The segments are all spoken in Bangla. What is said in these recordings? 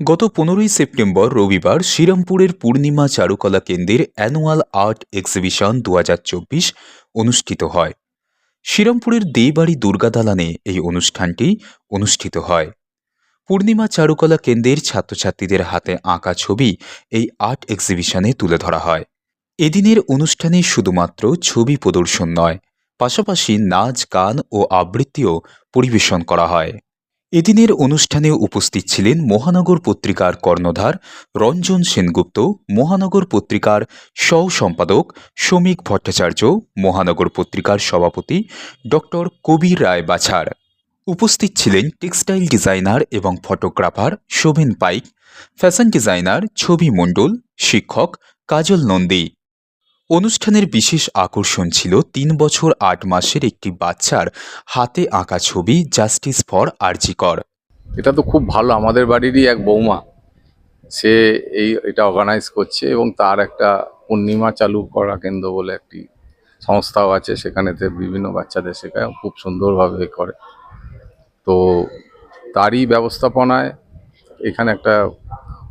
গত পনেরোই সেপ্টেম্বর রবিবার শ্রীরামপুরের পূর্ণিমা চারুকলা কেন্দ্রের অ্যানুয়াল আর্ট এক্সিবিশন দু হাজার চব্বিশ অনুষ্ঠিত হয়। শ্রীরামপুরের দেবাড়ি দুর্গা দালানে এই অনুষ্ঠানটি অনুষ্ঠিত হয়। পূর্ণিমা চারুকলা কেন্দ্রের ছাত্রছাত্রীদের হাতে আঁকা ছবি এই আর্ট এক্সিবিশনে তুলে ধরা হয়। এদিনের অনুষ্ঠানে শুধুমাত্র ছবি প্রদর্শন নয়, পাশাপাশি নাচ, গান ও আবৃত্তিও পরিবেশন করা হয়। এদিনের অনুষ্ঠানে উপস্থিত ছিলেন মহানগর পত্রিকার কর্ণধার রঞ্জন সেনগুপ্ত, মহানগর পত্রিকার সহ সম্পাদক শ্রমিক ভট্টাচার্য, মহানগর পত্রিকার সভাপতি ডক্টর কবির রায় বাছার। উপস্থিত ছিলেন টেক্সটাইল ডিজাইনার এবং photographer Shovan Paik, fashion designer Chhobi Mondal, শিক্ষক কাজল নন্দী। অনুষ্ঠানের বিশেষ আকর্ষণ ছিল তিন বছর আট মাসের একটি বাচ্চার হাতে আঁকা ছবি জাস্টিস ফর আরজিকর। এটা তো খুব ভালো, আমাদের বাড়িরই এক বৌমা। সে এই, এটা অর্গানাইজ করছে এবং তার একটা পূর্ণিমা চালু করা কেন্দ্র বলে একটি সংস্থাও আছে, সেখানেতে বিভিন্ন বাচ্চাদের শেখায়, খুব সুন্দরভাবে করে। তো তারই ব্যবস্থাপনায় এখানে একটা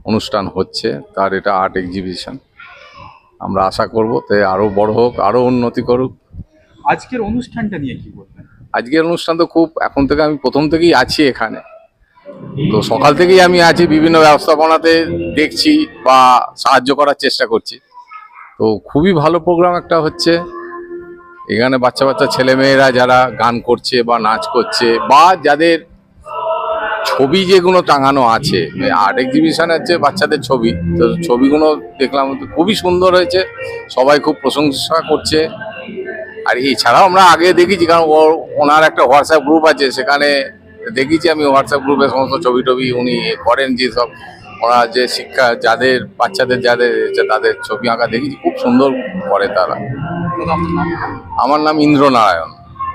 অনুষ্ঠান হচ্ছে, তার এটা আর্ট এক্সিবিশন আমরা আশা করব তাই আরও বড় হোক আরও উন্নতি করুক। আজকের অনুষ্ঠানটা নিয়ে কি বলবেন? আজকের অনুষ্ঠান তো খুব এখন থেকে আমি প্রথম থেকেই আছি এখানে। তো সকাল থেকেই আমি আছি বিভিন্ন ব্যবস্থাপনাতে দেখছি বা সাহায্য করার চেষ্টা করছি। তো খুবই ভালো প্রোগ্রাম একটা হচ্ছে। এখানে বাচ্চা বাচ্চা ছেলেমেয়েরা যারা গান করছে বা নাচ করছে বা যাদের ছবি যেগুলো টাঙানো আছে আর্ট এক্সিবিশন হচ্ছে বাচ্চাদের ছবি তো ছবিগুলো দেখলাম খুবই সুন্দর হয়েছে সবাই খুব প্রশংসা করছে। আর এছাড়াও আমরা আগে দেখেছি কারণ ওনার একটা হোয়াটসঅ্যাপ গ্রুপ আছে সেখানে দেখেছি আমি হোয়াটসঅ্যাপ গ্রুপে সমস্ত ছবি টবি উনি করেন যে সব ওরা যে শিক্ষা যাদের বাচ্চাদের যাদের তাদের ছবি আঁকা দেখেছি খুব সুন্দর করে তারা। আমার নাম ইন্দ্র নারায়ণ